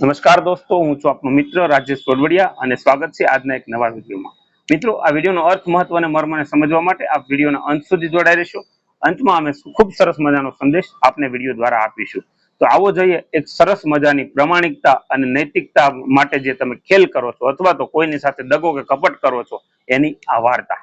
નમસ્કાર દોસ્તો, હું છું આપનો મિત્ર રાજેશ સોડવડિયા અને સ્વાગત છે આજના એક નવા વિડીયોમાં. મિત્રો, આ વિડીયોનો અર્થ, મહત્વ અને મર્મને સમજવા માટે આપ વિડીયોના અંત સુધી જોડાઈ રહેશો. અંતમાં અમે ખૂબ સરસ મજાનો સંદેશ આપને વીડિયો દ્વારા આપીશું. તો આવો જોઈએ એક સરસ મજાની પ્રમાણિકતા અને નૈતિકતા માટે જે તમે ખેલ કરો છો અથવા તો કોઈની સાથે દગો કે કપટ કરો છો, એની આ વાર્તા.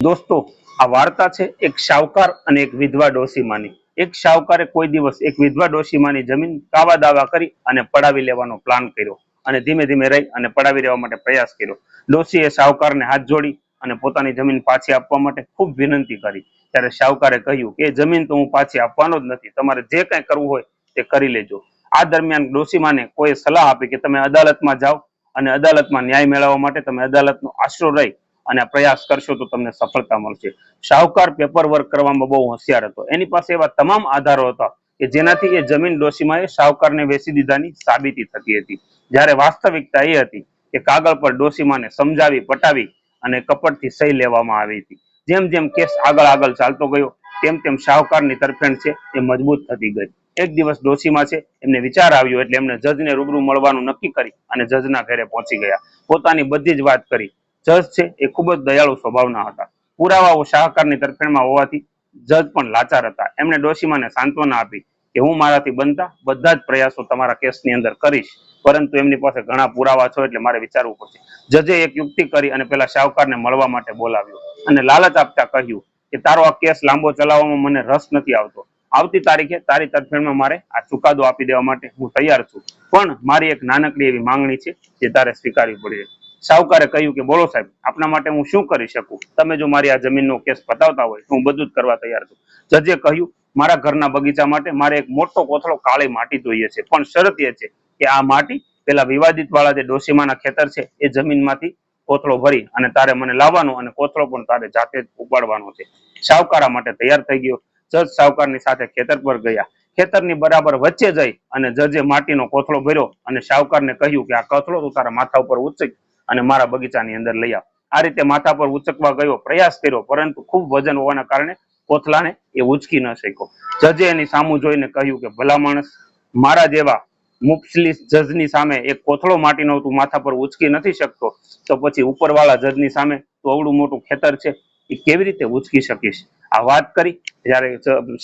દોસ્તો, આ વાર્તા છે એક શાહુકાર અને એક વિધવા ડોસીમાની એક શાહુકારે કોઈ દિવસ એક વિધવા ડોશીમાની જમીન કાવા દાવા કરી અને પડાવી લેવાનો પ્લાન કર્યો અને ધીમે ધીમે રહી અને પડાવી લેવા માટે પ્રયાસ કર્યો. ડોશીએ શાહુકારને હાથ જોડી અને પોતાની જમીન પાછી આપવા માટે ખૂબ વિનંતી કરી. ત્યારે શાહુકારે કહ્યું કે જમીન તો હું પાછી આપવાનો જ નથી. તમારે જે કંઈ કરવું હોય તે કરી લેજો. આ દરમિયાન ડોશીમાને કોઈ સલાહ આપી કે તમે અદાલતમાં જાઓ અને અદાલતમાં ન્યાય મેળવવા માટે તમે અદાલતનો આશરો રહી અને પ્રયાસ કરશો તો તમને સફળતા મળશે. શાહુકાર પેપર વર્ક કરવામાં બહુ હોશિયાર હતો. એની પાસે એવા તમામ આધારો હતા કે જેનાથી એ જમીન ડોશીમાએ શાહુકારને વેચી દીધાની સાબિતી થતી હતી. જ્યારે વાસ્તવિકતા એ હતી કે કાગળ પર ડોસીમાને સમજાવી, પટાવી અને કપટથી સહી લેવામાં આવી હતી. જેમ જેમ કેસ આગળ આગળ ચાલતો ગયો, તેમ તેમ શાહુકારની તરફેણ છે એ મજબૂત થતી ગઈ. એક દિવસ ડોશીમાં છે, એમને વિચાર આવ્યો એટલે એમને જજને રૂબરૂ મળવાનું નક્કી કરી અને જજના ઘરે પહોંચી ગયા. પોતાની બધી જ વાત કરી. જજ છે એ ખૂબ જ દયાળુ સ્વભાવના હતા. પુરાવાઓ શાહકારની તરફેણમાં હોવાથી જજ પણ લાચાર હતા. એમણે ડોશીમાને સાંત્વના આપી કે હું મારાથી બનતા બધા જ પ્રયાસો તમારા કેસની અંદર કરીશ. પરંતુ એમની પાસે ઘણા પુરાવા છો એટલે મારે વિચારવું પડશે. જજે એક યુક્તિ કરી અને પેલા શાહુકારને મળવા માટે બોલાવ્યો અને લાલચ આપતા કહ્યું કે તારો આ કેસ લાંબો ચલાવવામાં મને રસ નથી આવતો. આવતી તારીખે તારી તરફેણમાં મારે આ ચુકાદો આપી દેવા માટે હું તૈયાર છું. પણ મારી એક નાનકડી એવી માંગણી છે જે તારે સ્વીકારવી પડશે શાહુકારે કહ્યું કે, બોલો સાહેબ, આપના માટે હું શું કરી શકું? તમે જો મારી આ જમીનનો કેસ પતાવતા હોય, તો હું બધું જ કરવા તૈયાર છું. જજે કહ્યું, મારા ઘરના બગીચા માટે મારે એક મોટો કોથળો કાળી માટી જોઈએ છે. પણ શરત એ છે કે આ માટી પેલા વિવાદિત વાળા જે ડોસીમાના ખેતર છે, એ જમીનમાંથી કોથળો ભરી અને તારે મને લાવવાનો અને કોથળો પણ તારે જાતે ઉપાડવાનો છે. સાવકારા માટે તૈયાર થઈ ગયો. જજ સાવકારની સાથે ખેતર પર ગયા. ખેતરની બરાબર વચ્ચે જઈ અને જજે માટીનો કોથળો ભર્યો અને સાવકારને કહ્યું કે, આ કોથળો તું તારા માથા ઉપર ઉચક અને મારા બગીચાની અંદર લઈ આવ. આ રીતે માથા પર ઉચકવા ગયો, પ્રયાસ કર્યો, પરંતુ ખૂબ વજન હોવાના કારણે કોથલાને એ ઉચકી ન શક્યો. જજે એની સામું જોઈને કહ્યું કે, ભલા માણસ, મારા જેવા મુફલી જજની સામે એક કોથળો માટીનો તું માથા પર ઉચકી નથી શકતો, તો પછી ઉપરવાળા જજની સામે તો અવડું મોટું ખેતર છે, એ કેવી રીતે ઉચકી શકીશ? આ વાત કરી, જ્યારે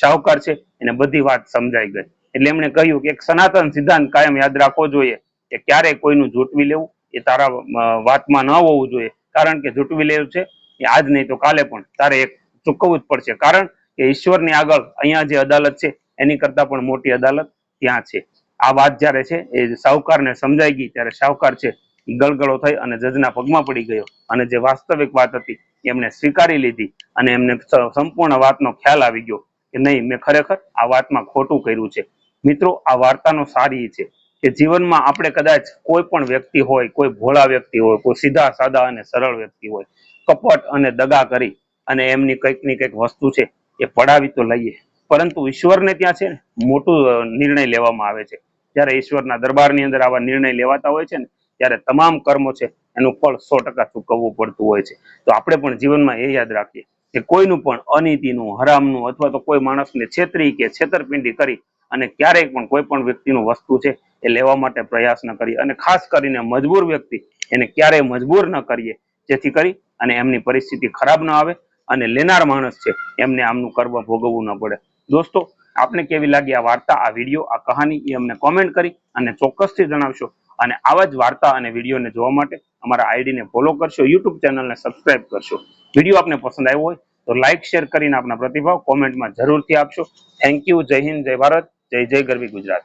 શાહુકાર છે, એને બધી વાત સમજાઈ ગઈ. એટલે એમણે કહ્યું કે, એક સનાતન સિદ્ધાંત કાયમ યાદ રાખવો જોઈએ કે ક્યારેય કોઈનું જૂટવી લેવું એ તારા વાતમાં ન હોવું જોઈએ. કારણ કે જૂટવી લેવું છે, એ આજ નહીં તો કાલે પણ તારે એક ચૂકવવું જ પડશે. કારણ કે ઈશ્વરની આગળ અહીંયા જે અદાલત છે, એની કરતા પણ મોટી અદાલત ત્યાં છે. આ વાત જ્યારે છે, એ સાહુકારને સમજાઈ ગઈ, ત્યારે સાહુકાર છે ગળગળો થઈ અને જજના પગમાં પડી ગયો. અને જે વાસ્તવિક વાત હતી એમને સ્વીકારી લીધી અને એમને સંપૂર્ણ વાતનો ખ્યાલ આવી ગયો કે નહીં, મેં ખરેખર આ વાતમાં ખોટું કર્યું છે. મિત્રો, આ વાર્તાનો સારી છે. કે જીવનમાં આપણે કદાચ કોઈ પણ વ્યક્તિ હોય, કોઈ ભોળા વ્યક્તિ હોય, કોઈ સીધા, સાદા અને સરળ વ્યક્તિ હોય, કપટ અને દગા કરી અને એમની કંઈકની કંઈક વસ્તુ છે એ પડાવી તો લઈએ. પરંતુ ઈશ્વરને ત્યાં છે મોટું નિર્ણય લેવામાં આવે છે. જ્યારે ઈશ્વરના દરબારની અંદર આવા નિર્ણય લેવાતા હોય છે ને, ત્યારે તમામ કર્મો છે એનું ફળ સો ટકા ચૂકવવું પડતું હોય છે. તો આપણે પણ જીવનમાં એ યાદ રાખીએ કે કોઈનું પણ અનીતિનું, હરામનું અથવા તો કોઈ માણસને છેતરી કે છેતરપિંડી કરી અને ક્યારેય પણ કોઈ પણ વ્યક્તિનું વસ્તુ છે એ લેવા માટે પ્રયાસ ન કરીએ અને ખાસ કરીને મજબૂર વ્યક્તિ એને ક્યારેય મજબૂર ન કરીએ. જેથી કરી અને એમની પરિસ્થિતિ ખરાબ ન આવે અને લેનાર માણસ છે એમને આમનું કર્મ ભોગવવું ન પડે. દોસ્તો, આપને કેવી લાગી આ વાર્તા, આ વીડિયો, આ કહાની એ અમને કોમેન્ટ કરી અને ચોક્કસથી જણાવશો. અને આવા જ વાર્તા અને વિડીયોને જોવા માટે અમારા આઈડીને ફોલો કરશો યુટ્યુબ ચેનલને સબસ્ક્રાઇબ કરશો. વીડિયો આપને પસંદ આવ્યો હોય તો લાઇક શેર કરીને આપના પ્રતિભાવ કોમેન્ટમાં જરૂરથી આપશો. થેન્ક યુ જય હિન્દ, જય ભારત, જય જય ગરવી ગુજરાત.